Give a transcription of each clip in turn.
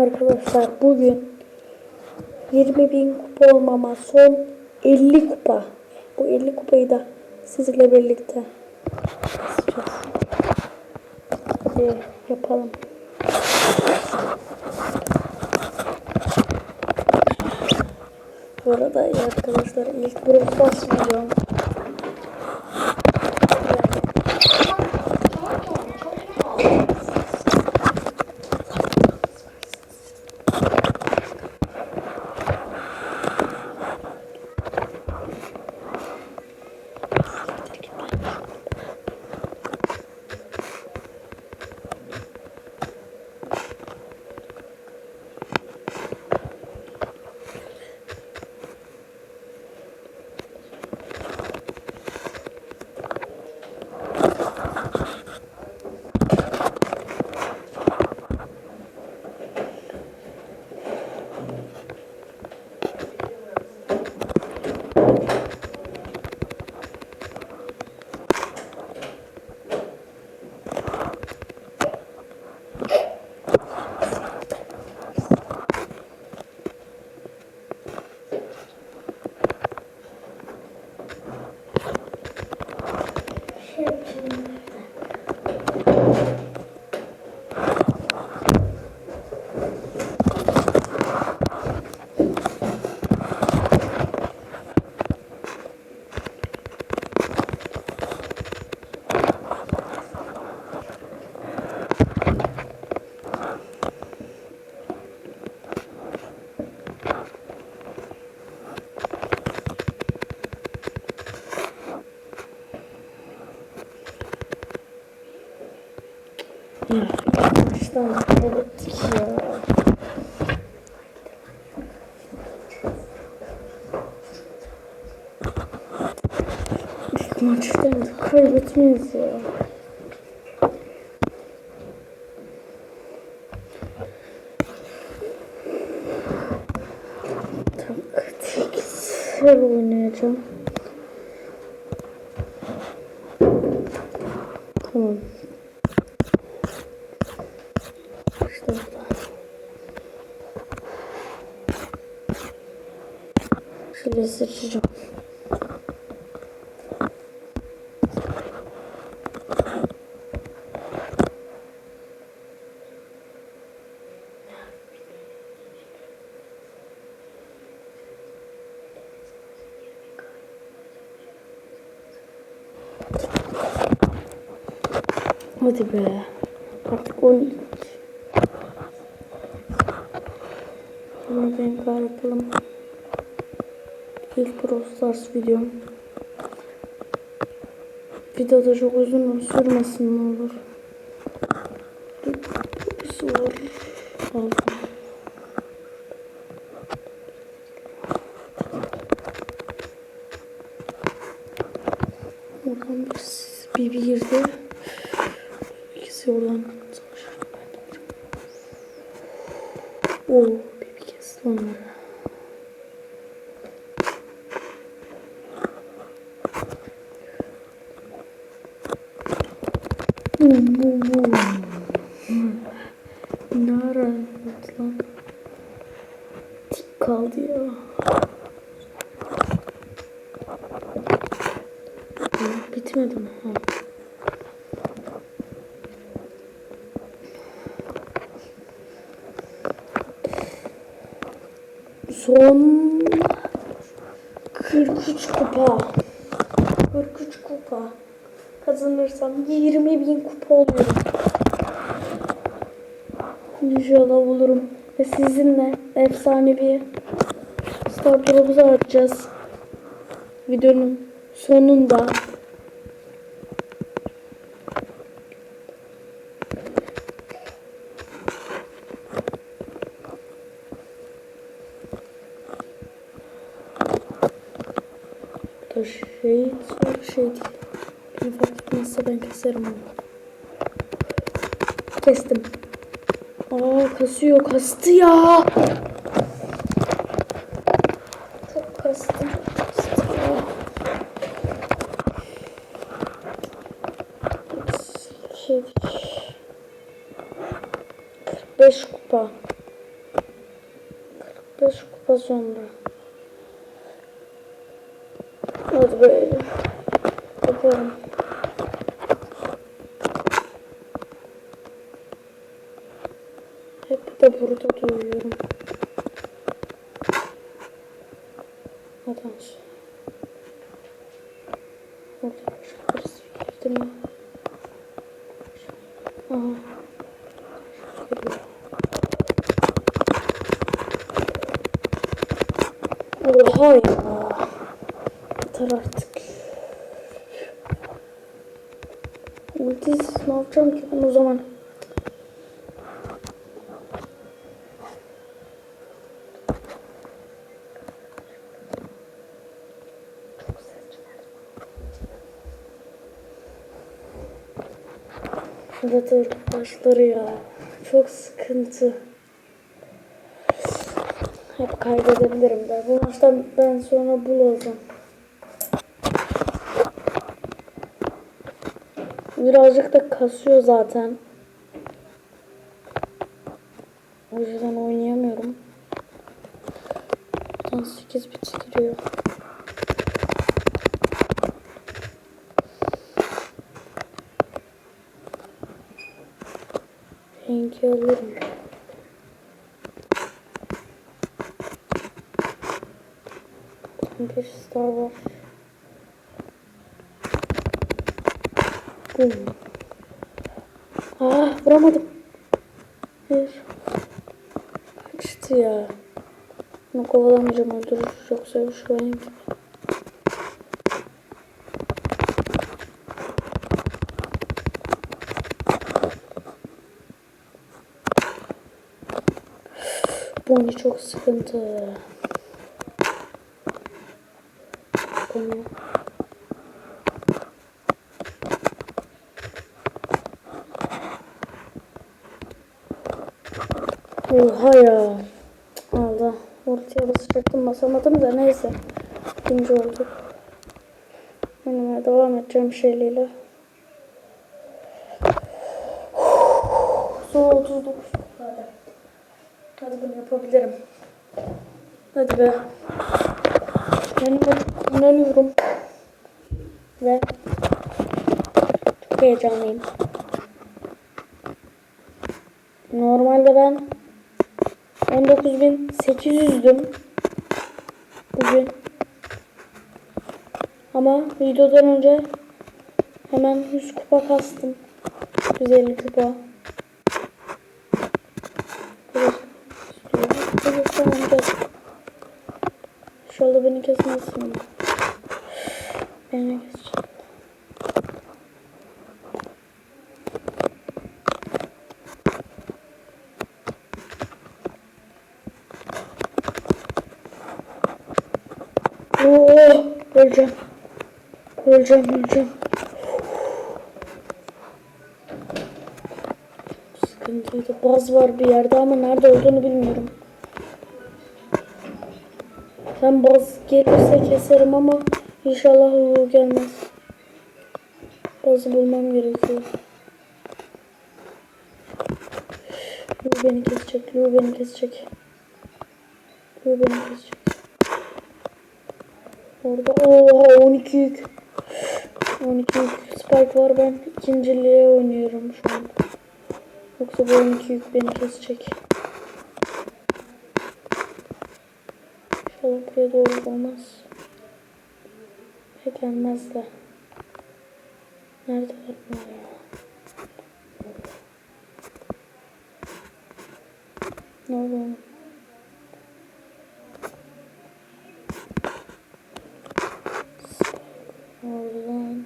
Arkadaşlar bugün 20 bin kupa olmama son 50 kupa. Bu 50 kupayı da sizinle birlikte. Hadi yapalım. Bu arada arkadaşlar ilk grup basmayacağım. Baştan kaybettik ya. Da kaybetmeyiz ya. Taktiksel oynayacağım. Tamam. İşte burada. Şöyle seçeceğim. Hadi be. Artık oyun. Bunu renkler yapalım. İlk Brawl Stars videom. Videoda çok uzun sürmesin ne olur. Bir soru aldım. Oradan bir, bir girdi. İkisi oradan 10 43 kupa 43 kupa kazanırsam 20 bin kupa oluyorum. İnşallah olurum. Ve sizinle efsane bir Star Pro'muzu açacağız. Videonun sonunda. Şey değil. Ben keserim onu. Kestim. Aa kasıyor kastı ya. Çok. Kastı. Şey 45 kupa. 5 kupa sonra. Hadi be. Yapalım. Hep de burada duyuyorum. Nedense. Orada başka birisi girdi mi? Aha. Geliyor. Oha ya. Yeter artık. Ultisiz ne yapacağım ki ben o zaman? Predator başları ya. Çok sıkıntı. Hep kaybedebilirim de. Bu maçtan ben sonra bul olacağım. Birazcık da kasıyor zaten. O yüzden oynayamıyorum. Buradan 8 bit giriyor. Rengi alırım. Bir star var. Bum. Ah vuramadım. Bir. Kaçtı ya. Bunu kovalamayacağım öldürür. Yoksa şu benim gibi. Bonnie çok sıkıntı. Bonnie. Oha ya. Allah. Ortaya basacaktım basamadım da neyse. İkinci olduk. Oynamaya devam edeceğim şeyliyle. Son 39 hadi. Hadi bunu yapabilirim. Hadi be. Kendime inanıyorum. Ve çok heyecanlıyım. Normalde ben 19.800'düm bugün. Ama videodan önce hemen 100 kupa kastım. 150 kupa. İnşallah beni kesecek. Oo, öleceğim. Öleceğim, öleceğim. Sıkıntıydı. Baz var bir yerde ama nerede olduğunu bilmiyorum. Ben baz gelirse keserim ama inşallah Lu gelmez. Bazı bulmam gerekiyor. Lu beni kesecek, Lu beni kesecek. Lu beni kesecek. Orada oha 12 yük. 12 yük spike var ben ikinciliğe oynuyorum şu an. Yoksa bu 12 yük beni kesecek. İnşallah buraya doğru olmaz. Ve gelmez de. Nerede bunlar ya? Ne oluyor? Oradan.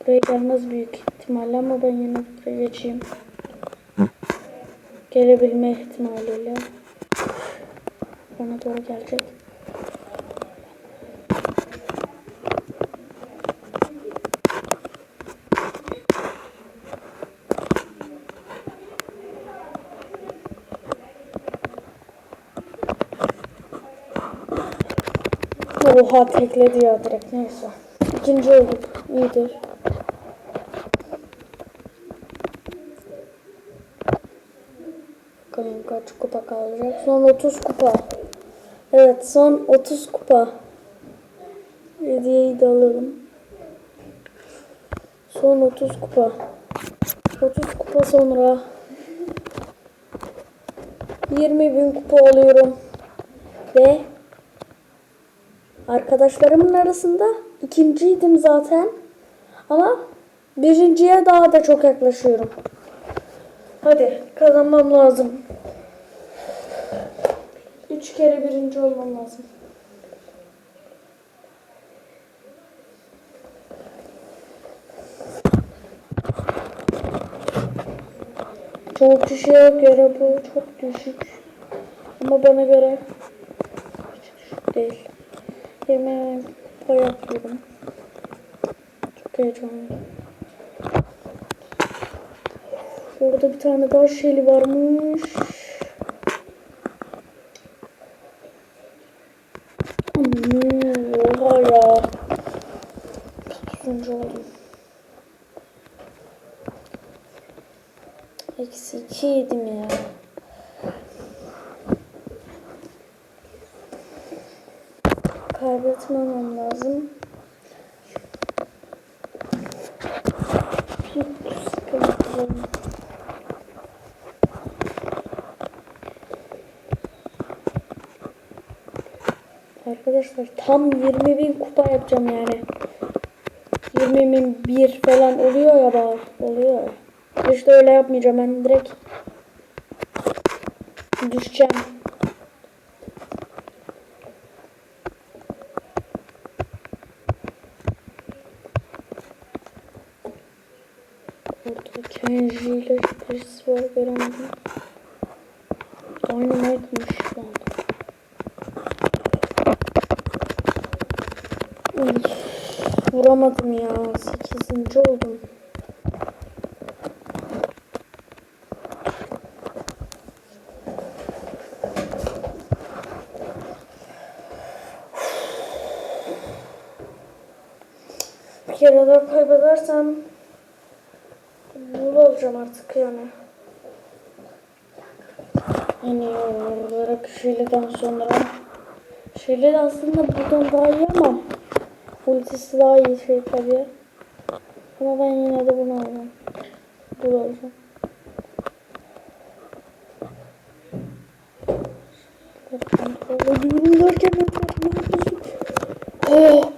Buraya gelmez büyük ihtimalle ama ben yine buraya geçeyim. Gelebilme ihtimaliyle. Bana doğru gelecek. Oha tekledi ya direkt neyse. İkinci olduk. İyidir. Bakalım kaç kupa kalacak. Son 30 kupa. Evet son 30 kupa. Hediyeyi de alalım. Son 30 kupa. 30 kupa sonra 20 bin kupa alıyorum. Ve arkadaşlarımın arasında ikinciydim zaten. Ama birinciye daha da çok yaklaşıyorum. Hadi kazanmam lazım. Üç kere birinci olmam lazım. Çok düşük göre bu çok düşük. Ama bana göre hiç düşük değil. Yemeğe pay yapıyorum. Çok heyecanlıyım. Orada bir tane daha şeyli varmış. Hmm, oha ya. Kaçıncı oldum? Eksi iki yedim ya. Kaybetmemem lazım. Arkadaşlar tam 20 bin kupa yapacağım yani. 20 bin bir falan oluyor ya bak. Oluyor. İşte öyle yapmayacağım ben direkt düşeceğim. Birisi var göremedim. Dynamite'mış lan. Uy, vuramadım ya. 8. oldum. Bir kere daha kaybedersem Bul olacağım artık yani. Yani olarak Şile'den sonra Şile aslında buradan daha iyi ama ultisi daha iyi şey tabii. Ama ben yine de bunu alacağım. Bul alacağım. Oh!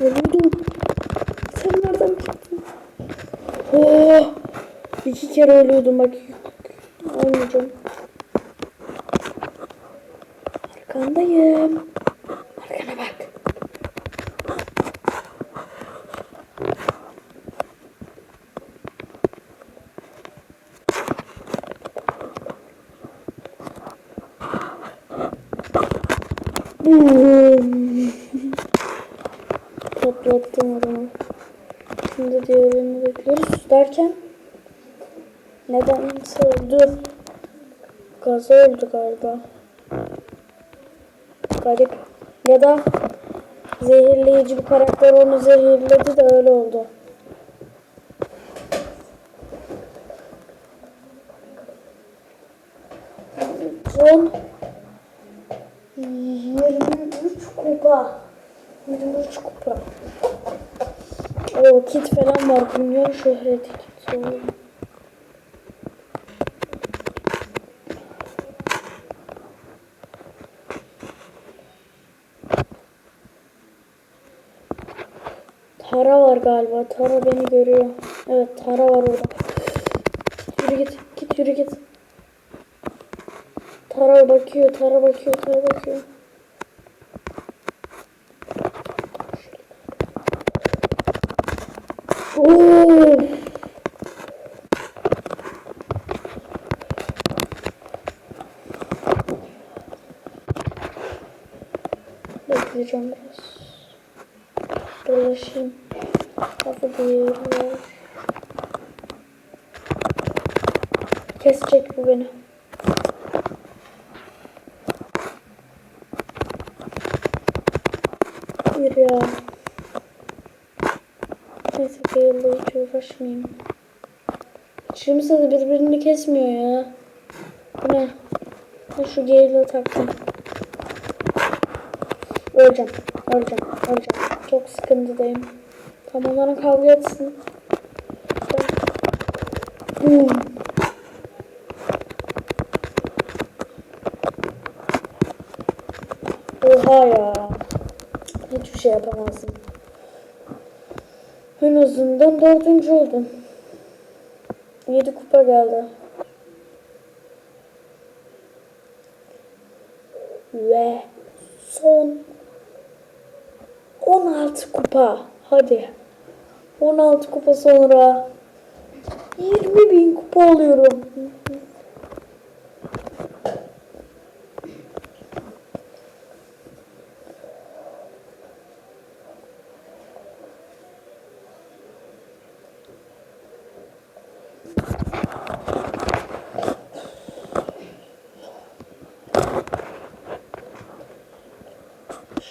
Ölüyordum. Sen nereden çıktın? Oh! İki kere ölüyordum bak. Almayacağım. Arkandayım. Arkana bak. Toplattım adamı. Şimdi diğerini bekliyoruz derken nedense öldü. Gaza öldü galiba. Garip. Ya da zehirleyici bir karakter onu zehirledi de öyle oldu. Son 23 kupa. 23 kupa. O kit falan var. Dünya şöhreti kit. Sonra. Tara var galiba. Tara beni görüyor. Evet Tara var orada. Yürü git. Git yürü git. Tara bakıyor. Tara bakıyor. Tara bakıyor. Oo. Bekleyeceğim biraz. Dolaşayım. Değil. Kesecek bu beni. Bir ya. Neyse Gale'la hiç uğraşmayayım. Hiç de birbirini kesmiyor ya. Bu ne? Ben şu geyli taktım. Öleceğim. Öleceğim. Öleceğim. Çok sıkıntıdayım. Tam onlara kavga etsin. Hmm. Oha ya. Hiçbir şey yapamazsın. En azından dördüncü oldum. Yedi kupa geldi. Ve son 16 kupa. Hadi. 16 kupa sonra 20 bin kupa alıyorum.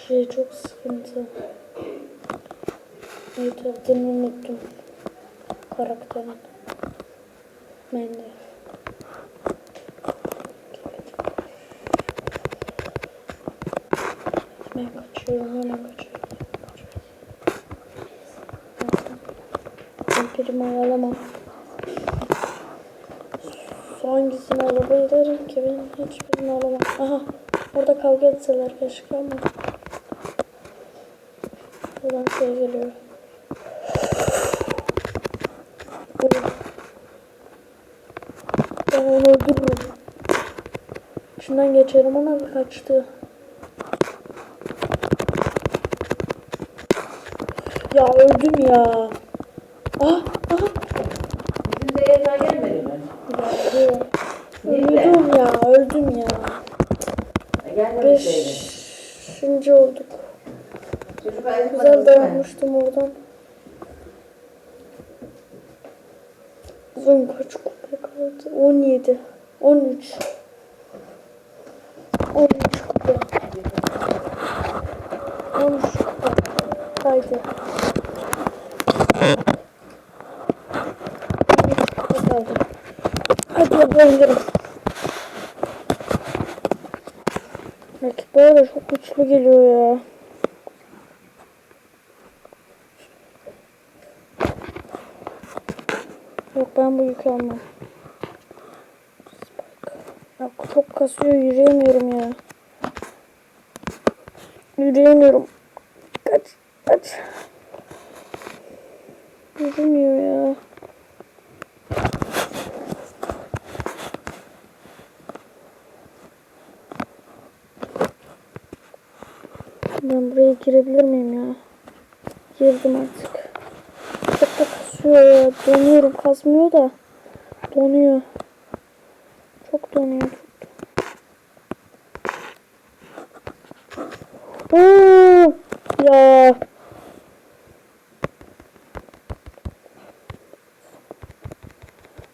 Şey çok sıkıntı. Adını unuttum. Karakterin. Ben kaçıyorum, hemen kaçıyorum. Ben primi alamam. Hangisini alabilirim ki? Ben hiçbirini alamam. Aha, orada kavga etseler keşke ama. Buradan şey geliyor. Uf. Ben onu öldürürüm. Şundan geçerim ona bir kaçtı. Ya öldüm ya. Ah, ah. Bizim de yerine gelmedi mi? Geldi. Öldüm ya, öldüm ya. Beşinci olduk. Çocuk Güzel dayanmıştım oradan. Son kaç kupa kaldı? 17. 13. 13 kupa. 13 kupa. Haydi. 13 kupa kaldı. Hadi yapabilirim. Rakip böyle çok güçlü geliyor ya. Yok ben bu yükü almam. Yok çok kasıyor yürüyemiyorum ya. Yürüyemiyorum. Kaç kaç. Yürümüyor ya. Ben buraya girebilir miyim ya? Girdim artık. Çok da kasıyor ya. Donuyorum. Kasmıyor da. Donuyor. Çok donuyor. Oo, ya.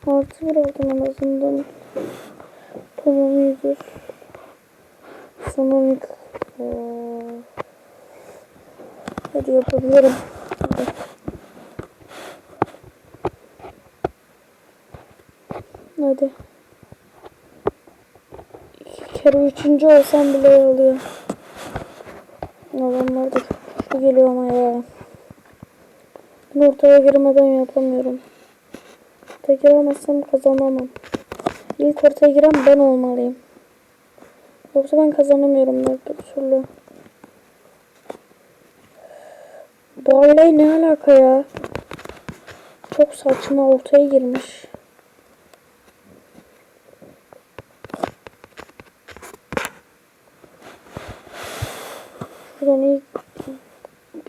Artı bir aldım en azından. Tamam iyidir. 12. Oo. Hadi yapabilirim. Hadi. İki kere üçüncü olsam bile oluyor. Adamlar da geliyor ama ya. Ortaya girmeden yapamıyorum. Ortaya giremezsem kazanamam. İlk ortaya giren ben olmalıyım. Yoksa ben kazanamıyorum da bir türlü. Barley ne alaka ya? Çok saçma ortaya girmiş. Şuradan ilk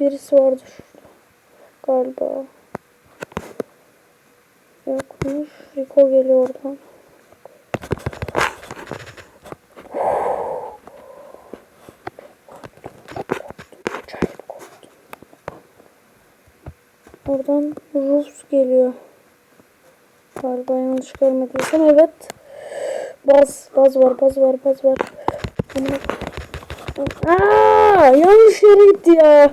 birisi vardı şurada. Galiba. Yokmuş. Rico geliyor oradan. Oradan Rus geliyor. Galiba yanlış görmediysem evet. Baz, baz var, baz var, baz var. Aa, yanlış yere gitti ya.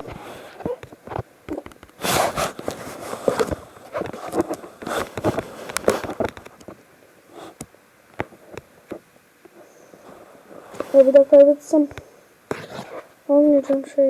Ya bir daha kaybetsem almayacağım şey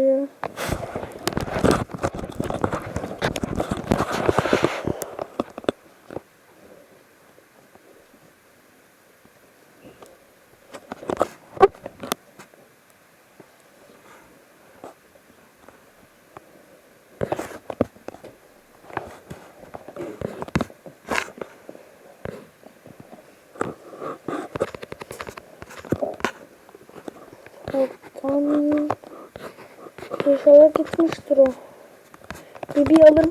Oradan inşallah gitmiştir o. Bir bir alırım.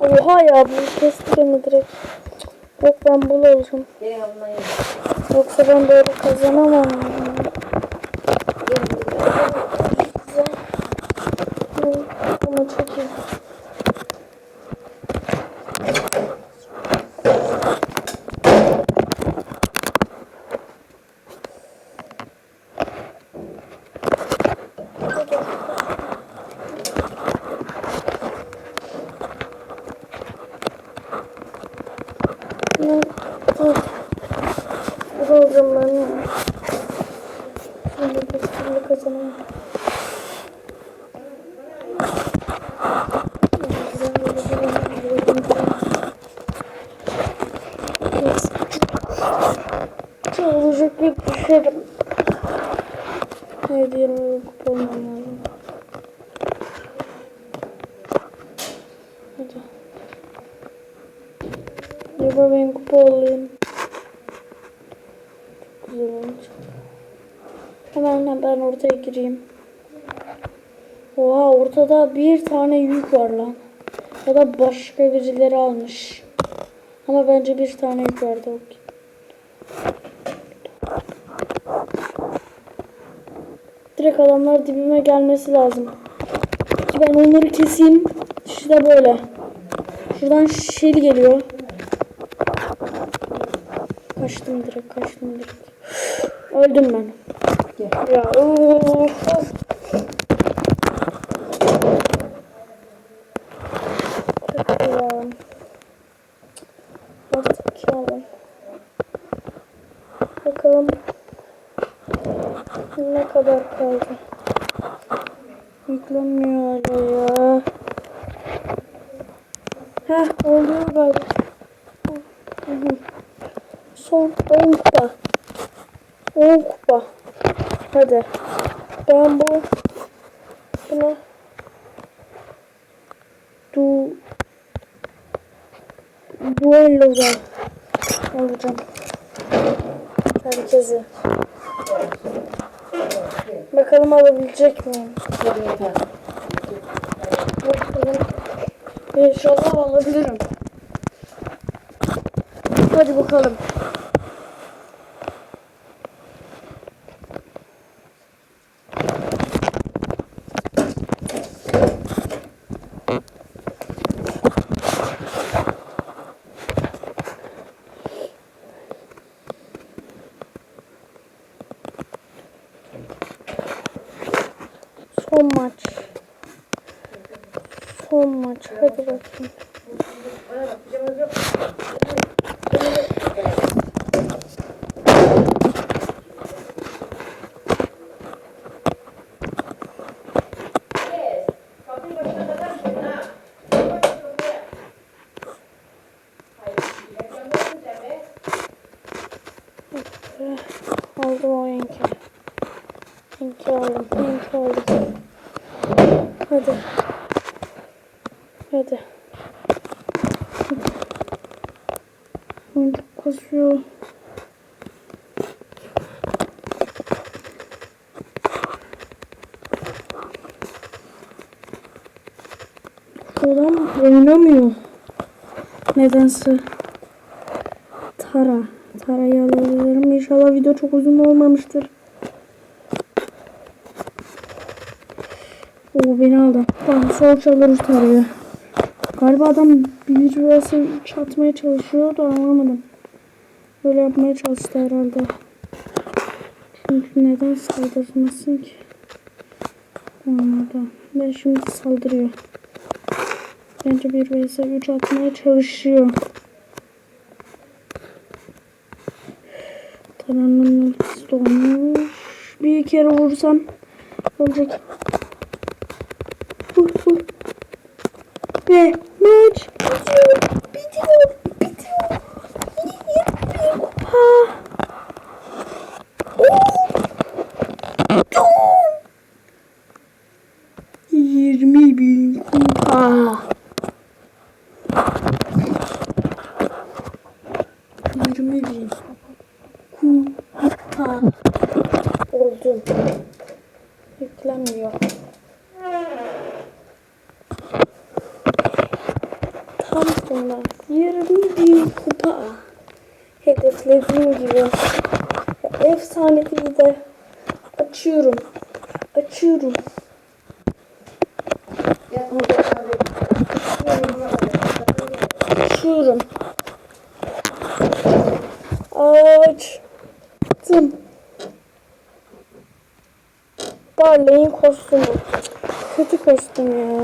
Oha ya bu kesti beni direkt. Yok ben bunu alacağım. Yoksa ben böyle kazanamam. Güzel. Hı, Ama çok iyi. Ne? Dur. Bu alacağım ben ya. Şimdi bir türlü kazanamam. Olacak bir düşerim. Haydi yarın kupa olmam lazım. Hadi. Acaba ben kupa olayım. Çok güzel olacak. Hemen ben ortaya gireyim. Oha ortada bir tane yük var lan. Ya da başka birileri almış. Ama bence bir tane yük vardı. Okey. Direkt adamlar dibime gelmesi lazım. Ki ben onları keseyim. İşte böyle. Şuradan şeli geliyor. Kaçtım direkt, kaçtım direkt. Öldüm ben. Gel. Ya of. Kötü ya. Artık ya. Bakalım ne kadar kaldı. Yüklenmiyor hala ya. Heh oluyor galiba. Son 10 kupa. 10 kupa. Hadi. Ben bu buna du duello'da alacağım. Herkesi. Bakalım alabilecek miyim? Bakalım. İnşallah alabilirim. Hadi bakalım. Son maç. Son maç. Hadi bakayım. Kapıyı başına katarsın ha. Aldım o yenki. Yenki aldım. Yenki aldım. Hadi. Hadi. Yenki kasıyor. Adam oynamıyor. Nedense. Tara. Tara'yı alabilirim. İnşallah video çok uzun olmamıştır. Oo beni aldı. Tamam sol çalırız Tara'yı. Galiba adam bir vs 3 atmaya çalışıyor da anlamadım. Böyle yapmaya çalıştı herhalde. Çünkü neden saldırmasın ki? Anladım. Ben şimdi saldırıyor. Bence bir vs 3 atmaya çalışıyor. Taranın ultisi dolmuş. Bir kere vursam olacak. Vur vur. Ve maç bitiyor. Bitiyor. Bitiyor. Yirmi kupa. Yirmi bin kupa. Yirmi bin kupa. Oldu. Yüklenmiyor. Tam sonra 20 bin kupa. Hedeflediğim gibi. Ya, efsanevi de açıyorum. Açıyorum. Açıyorum. Açtım. Barley'in kostümü. Kötü kostüm ya.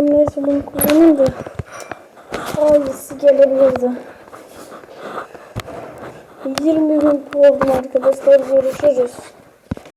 Neyse bunu kullanayım da. Aynısı gelebilirdi. 20 bin oldum arkadaşlar. Görüşürüz.